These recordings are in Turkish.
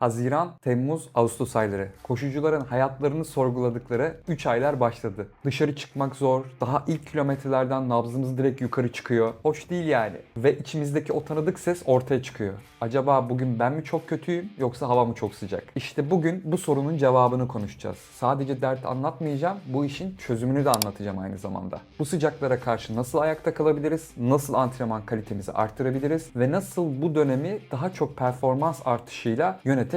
Haziran, Temmuz, Ağustos ayları. Koşucuların hayatlarını sorguladıkları 3 aylar başladı. Dışarı çıkmak zor. Daha ilk kilometrelerden nabzımız direkt yukarı çıkıyor. Hoş değil yani. Ve içimizdeki o tanıdık ses ortaya çıkıyor. Acaba bugün ben mi çok kötüyüm yoksa hava mı çok sıcak? İşte bugün bu sorunun cevabını konuşacağız. Sadece dert anlatmayacağım, bu işin çözümünü de anlatacağım aynı zamanda. Bu sıcaklara karşı nasıl ayakta kalabiliriz? Nasıl antrenman kalitemizi arttırabiliriz? Ve nasıl bu dönemi daha çok performans artışıyla yönetebiliriz?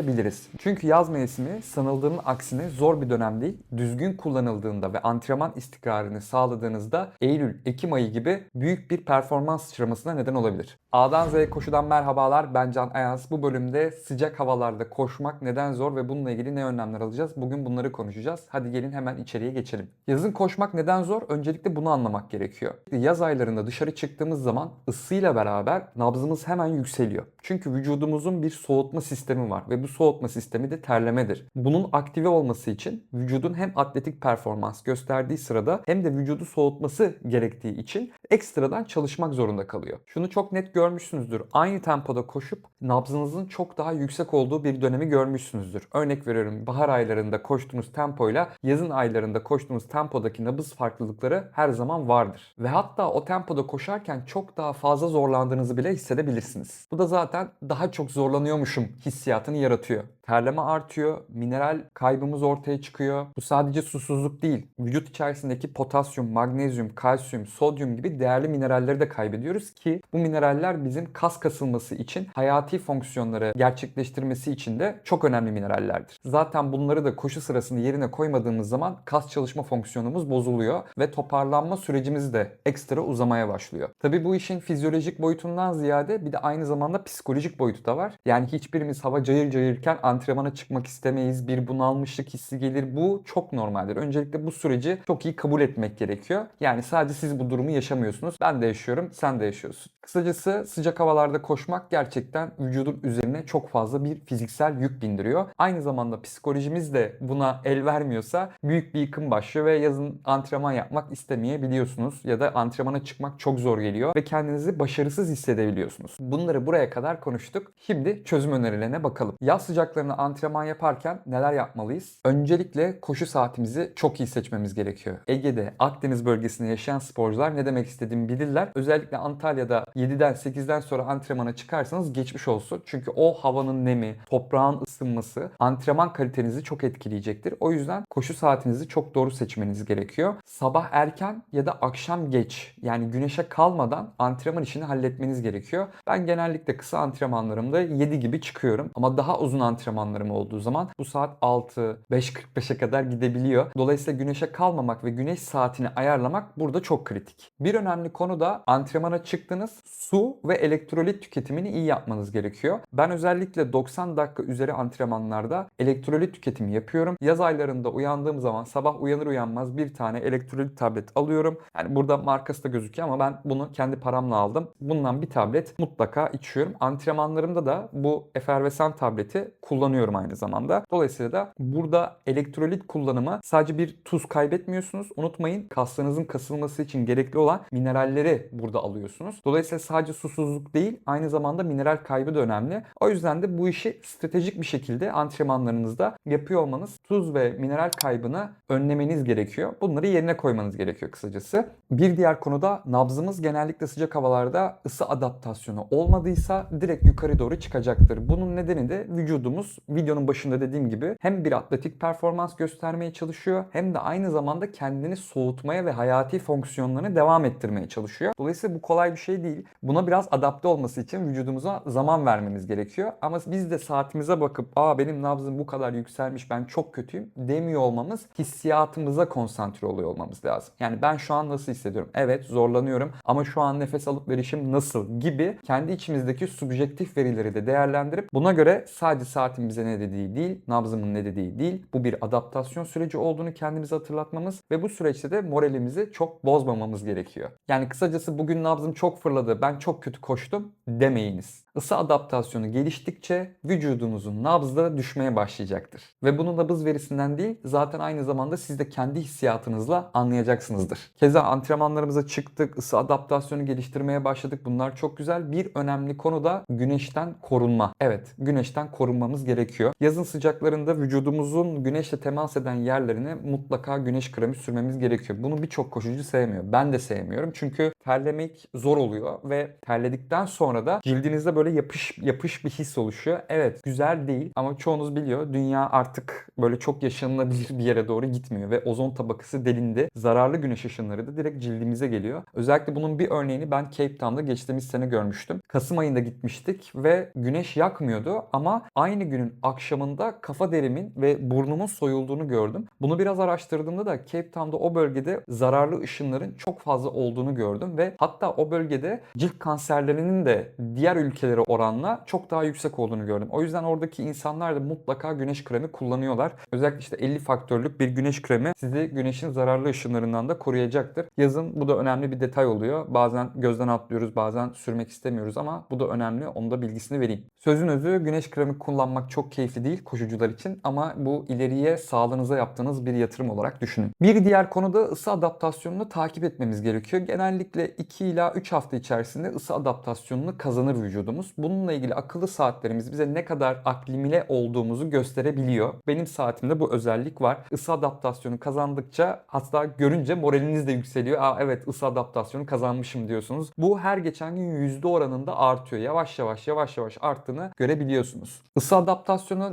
Çünkü yaz mevsimi sanıldığının aksine zor bir dönem değil. Düzgün kullanıldığında ve antrenman istikrarını sağladığınızda Eylül, Ekim ayı gibi büyük bir performans sıçramasına neden olabilir. A'dan Z'ye koşudan merhabalar. Ben Can Ayaz. Bu bölümde sıcak havalarda koşmak neden zor ve bununla ilgili ne önlemler alacağız? Bugün bunları konuşacağız. Hadi gelin hemen içeriye geçelim. Yazın koşmak neden zor? Öncelikle bunu anlamak gerekiyor. Yaz aylarında dışarı çıktığımız zaman ısıyla beraber nabzımız hemen yükseliyor. Çünkü vücudumuzun bir soğutma sistemi var ve bu soğutma sistemi de terlemedir. Bunun aktive olması için vücudun hem atletik performans gösterdiği sırada hem de vücudu soğutması gerektiği için ekstradan çalışmak zorunda kalıyor. Şunu çok net görmüşsünüzdür. Aynı tempoda koşup nabzınızın çok daha yüksek olduğu bir dönemi görmüşsünüzdür. Örnek veriyorum bahar aylarında koştuğunuz tempoyla yazın aylarında koştuğunuz tempodaki nabız farklılıkları her zaman vardır. Ve hatta o tempoda koşarken çok daha fazla zorlandığınızı bile hissedebilirsiniz. Bu da zaten daha çok zorlanıyormuşum hissiyatını yaratıyor. yaratıyor. Terleme artıyor, mineral kaybımız ortaya çıkıyor. Bu sadece susuzluk değil. Vücut içerisindeki potasyum, magnezyum, kalsiyum, sodyum gibi değerli mineralleri de kaybediyoruz ki bu mineraller bizim kas kasılması için, hayati fonksiyonları gerçekleştirmesi için de çok önemli minerallerdir. Zaten bunları da koşu sırasında yerine koymadığımız zaman kas çalışma fonksiyonumuz bozuluyor ve toparlanma sürecimiz de ekstra uzamaya başlıyor. Tabi bu işin fizyolojik boyutundan ziyade bir de aynı zamanda psikolojik boyutu da var. Yani hiçbirimiz hava cayır cayırken antrenmana çıkmak istemeyiz. Bir bunalmışlık hissi gelir. Bu çok normaldir. Öncelikle bu süreci çok iyi kabul etmek gerekiyor. Yani sadece siz bu durumu yaşamıyorsunuz. Ben de yaşıyorum, sen de yaşıyorsun. Kısacası sıcak havalarda koşmak gerçekten vücudun üzerine çok fazla bir fiziksel yük bindiriyor. Aynı zamanda psikolojimiz de buna el vermiyorsa büyük bir yıkım başlıyor ve yazın antrenman yapmak istemeyebiliyorsunuz ya da antrenmana çıkmak çok zor geliyor ve kendinizi başarısız hissedebiliyorsunuz. Bunları buraya kadar konuştuk. Şimdi çözüm önerilerine bakalım. Yaz sıcaklarında antrenman yaparken neler yapmalıyız? Öncelikle koşu saatimizi çok iyi seçmemiz gerekiyor. Ege'de, Akdeniz bölgesinde yaşayan sporcular ne demek istediğimi bilirler. Özellikle Antalya'da 7'den 8'den sonra antrenmana çıkarsanız geçmiş olsun. Çünkü o havanın nemi, toprağın ısınması antrenman kalitenizi çok etkileyecektir. O yüzden koşu saatinizi çok doğru seçmeniz gerekiyor. Sabah erken ya da akşam geç yani güneşe kalmadan antrenman işini halletmeniz gerekiyor. Ben genellikle kısa antrenmanlarımda 7 gibi çıkıyorum. Ama daha uzun antrenmanlarım olduğu zaman bu saat 6, 5.45'e kadar gidebiliyor. Dolayısıyla güneşe kalmamak ve güneş saatini ayarlamak burada çok kritik. Bir önemli konu da antrenmana çıktınız su ve elektrolit tüketimini iyi yapmanız gerekiyor. Ben özellikle 90 dakika üzeri antrenmanlarda elektrolit tüketimi yapıyorum. Yaz aylarında uyandığım zaman sabah uyanır uyanmaz bir tane elektrolit tablet alıyorum. Yani burada markası da gözüküyor ama ben bunu kendi paramla aldım. Bundan bir tablet mutlaka içiyorum. Antrenmanlarımda da bu efervesan tableti kullanıyorum aynı zamanda. Dolayısıyla da burada elektrolit kullanımı sadece bir tuz kaybetmiyorsunuz. Unutmayın kaslarınızın kasılması için gerekli olan mineralleri burada alıyorsunuz. Dolayısıyla sadece susuzluk değil aynı zamanda mineral kaybı da önemli. O yüzden de bu işi stratejik bir şekilde antrenmanlarınızda yapıyor olmanız tuz ve mineral kaybını önlemeniz gerekiyor. Bunları yerine koymanız gerekiyor kısacası. Bir diğer konuda nabzımız genellikle sıcak havalarda ısı adaptasyonu olmadıysa direkt yukarı doğru çıkacaktır. Bunun nedeni de vücudumuz videonun başında dediğim gibi hem bir atletik performans göstermeye çalışıyor hem de aynı zamanda kendini soğutmaya ve hayati fonksiyonlarını devam ettirmeye çalışıyor. Dolayısıyla bu kolay bir şey değil. Buna biraz adapte olması için vücudumuza zaman vermemiz gerekiyor. Ama biz de saatimize bakıp aa benim nabzım bu kadar yükselmiş ben çok kötüyüm demiyor olmamız hissiyatımıza konsantre oluyor olmamız lazım. Yani ben şu an nasıl hissediyorum? Evet zorlanıyorum ama şu an nefes alıp verişim nasıl gibi kendi içimizdeki subjektif verileri de değerlendirip buna göre sadece saatin bize ne dediği değil, nabzımın ne dediği değil. Bu bir adaptasyon süreci olduğunu kendimize hatırlatmamız ve bu süreçte de moralimizi çok bozmamamız gerekiyor. Yani kısacası bugün nabzım çok fırladı, ben çok kötü koştum demeyiniz. Isı adaptasyonu geliştikçe vücudunuzun nabzı düşmeye başlayacaktır. Ve bunu nabız verisinden değil zaten aynı zamanda siz de kendi hissiyatınızla anlayacaksınızdır. Keza antrenmanlarımıza çıktık, ısı adaptasyonu geliştirmeye başladık. Bunlar çok güzel. Bir önemli konu da güneşten korunma. Evet, güneşten korunmamız gerekiyor. Yazın sıcaklarında vücudumuzun güneşle temas eden yerlerine mutlaka güneş kremi sürmemiz gerekiyor. Bunu birçok koşucu sevmiyor. Ben de sevmiyorum. Çünkü terlemek zor oluyor ve terledikten sonra da cildinizde böyle yapış yapış bir his oluşuyor. Evet güzel değil ama çoğunuz biliyor dünya artık böyle çok yaşanılabilir bir yere doğru gitmiyor ve ozon tabakası delindi. Zararlı güneş ışınları da direkt cildimize geliyor. Özellikle bunun bir örneğini ben Cape Town'da geçtiğimiz sene görmüştüm. Kasım ayında gitmiştik ve güneş yakmıyordu ama aynı günün akşamında kafa derimin ve burnumun soyulduğunu gördüm. Bunu biraz araştırdığımda da Cape Town'da o bölgede zararlı ışınların çok fazla olduğunu gördüm ve hatta o bölgede cilt kanserlerinin de diğer ülkelere oranla çok daha yüksek olduğunu gördüm. O yüzden oradaki insanlar da mutlaka güneş kremi kullanıyorlar. Özellikle işte 50 faktörlük bir güneş kremi sizi güneşin zararlı ışınlarından da koruyacaktır. Yazın bu da önemli bir detay oluyor. Bazen gözden atlıyoruz, bazen sürmek istemiyoruz ama bu da önemli. Onun da bilgisini vereyim. Sözün özü güneş kremi kullanmak çok keyifli değil koşucular için ama bu ileriye sağlığınıza yaptığınız bir yatırım olarak düşünün. Bir diğer konu da ısı adaptasyonunu takip etmemiz gerekiyor. Genellikle 2 ila 3 hafta içerisinde ısı adaptasyonunu kazanır vücudumuz. Bununla ilgili akıllı saatlerimiz bize ne kadar aklimile olduğumuzu gösterebiliyor. Benim saatimde bu özellik var. Isı adaptasyonu kazandıkça hatta görünce moraliniz de yükseliyor. Aa evet ısı adaptasyonu kazanmışım diyorsunuz. Bu her geçen gün yüzde oranında artıyor. Yavaş yavaş yavaş yavaş arttığını görebiliyorsunuz. Isı adaptasyonu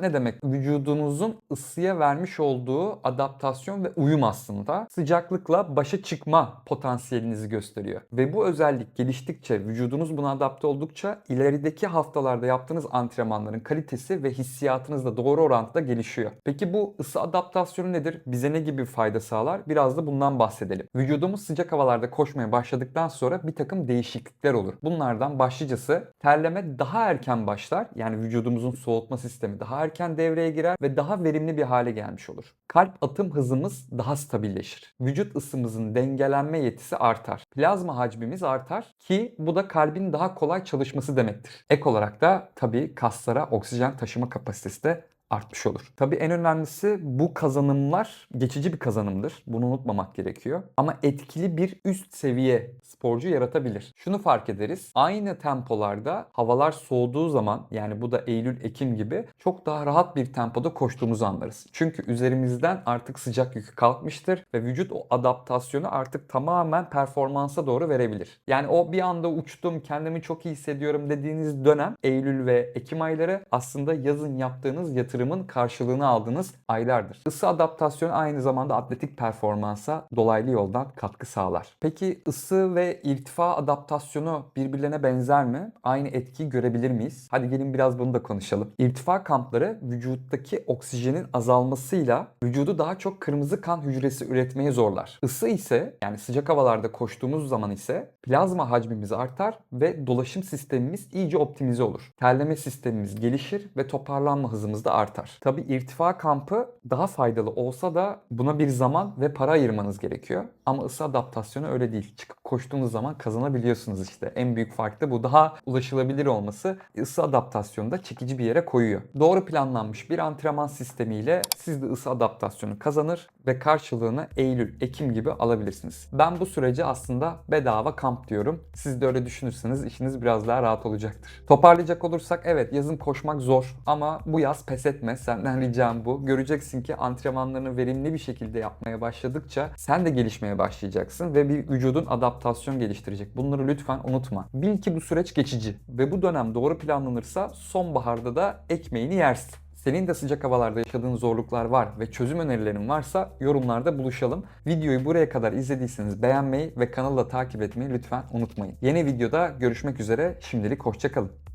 ne demek? Vücudunuzun ısıya vermiş olduğu adaptasyon ve uyum aslında sıcaklıkla başa çıkma potansiyelinizi gösteriyor. Ve bu özellik geliştikçe, vücudunuz buna adapte oldukça ilerideki haftalarda yaptığınız antrenmanların kalitesi ve hissiyatınız da doğru orantıda gelişiyor. Peki bu ısı adaptasyonu nedir? Bize ne gibi fayda sağlar? Biraz da bundan bahsedelim. Vücudumuz sıcak havalarda koşmaya başladıktan sonra bir takım değişiklikler olur. Bunlardan başlıcası terleme daha erken başlar. Yani vücudumuzun soğutma sistemi daha erken devreye girer ve daha verimli bir hale gelmiş olur. Kalp atım hızımız daha stabilleşir. Vücut ısımızın dengelenme yetisi artar. Plazma hacmimiz artar ki bu da kalbin daha kolay çalışması demektir. Ek olarak da tabii kaslara oksijen taşıma kapasitesi de artmış olur. Tabii en önemlisi bu kazanımlar geçici bir kazanımdır. Bunu unutmamak gerekiyor. Ama etkili bir üst seviye sporcu yaratabilir. Şunu fark ederiz. Aynı tempolarda havalar soğuduğu zaman yani bu da Eylül, Ekim gibi çok daha rahat bir tempoda koştuğumuzu anlarız. Çünkü üzerimizden artık sıcak yükü kalkmıştır ve vücut o adaptasyonu artık tamamen performansa doğru verebilir. Yani o bir anda uçtum, kendimi çok iyi hissediyorum dediğiniz dönem Eylül ve Ekim ayları aslında yazın yaptığınız yatırım yatırımın karşılığını aldığınız aylardır. Isı adaptasyonu aynı zamanda atletik performansa dolaylı yoldan katkı sağlar. Peki ısı ve irtifa adaptasyonu birbirlerine benzer mi? Aynı etkiyi görebilir miyiz? Hadi gelin biraz bunu da konuşalım. İrtifa kampları vücuttaki oksijenin azalmasıyla vücudu daha çok kırmızı kan hücresi üretmeye zorlar. Isı ise yani sıcak havalarda koştuğumuz zaman ise plazma hacmimiz artar ve dolaşım sistemimiz iyice optimize olur. Terleme sistemimiz gelişir ve toparlanma hızımız da artar artar. Tabi irtifa kampı daha faydalı olsa da buna bir zaman ve para ayırmanız gerekiyor. Ama ısı adaptasyonu öyle değil. Çıkıp koştuğunuz zaman kazanabiliyorsunuz işte. En büyük fark da bu. Daha ulaşılabilir olması ısı adaptasyonu da çekici bir yere koyuyor. Doğru planlanmış bir antrenman sistemiyle siz de ısı adaptasyonu kazanır ve karşılığını Eylül, Ekim gibi alabilirsiniz. Ben bu sürece aslında bedava kamp diyorum. Siz de öyle düşünürseniz işiniz biraz daha rahat olacaktır. Toparlayacak olursak evet yazın koşmak zor ama bu yaz pes etme. Senden ricam bu. Göreceksin ki antrenmanlarını verimli bir şekilde yapmaya başladıkça sen de gelişmeye başlayacaksın ve bir vücudun adaptasyon geliştirecek. Bunları lütfen unutma. Bil ki bu süreç geçici ve bu dönem doğru planlanırsa sonbaharda da ekmeğini yersin. Senin de sıcak havalarda yaşadığın zorluklar var ve çözüm önerilerin varsa yorumlarda buluşalım. Videoyu buraya kadar izlediyseniz beğenmeyi ve kanalı da takip etmeyi lütfen unutmayın. Yeni videoda görüşmek üzere. Şimdilik hoşçakalın.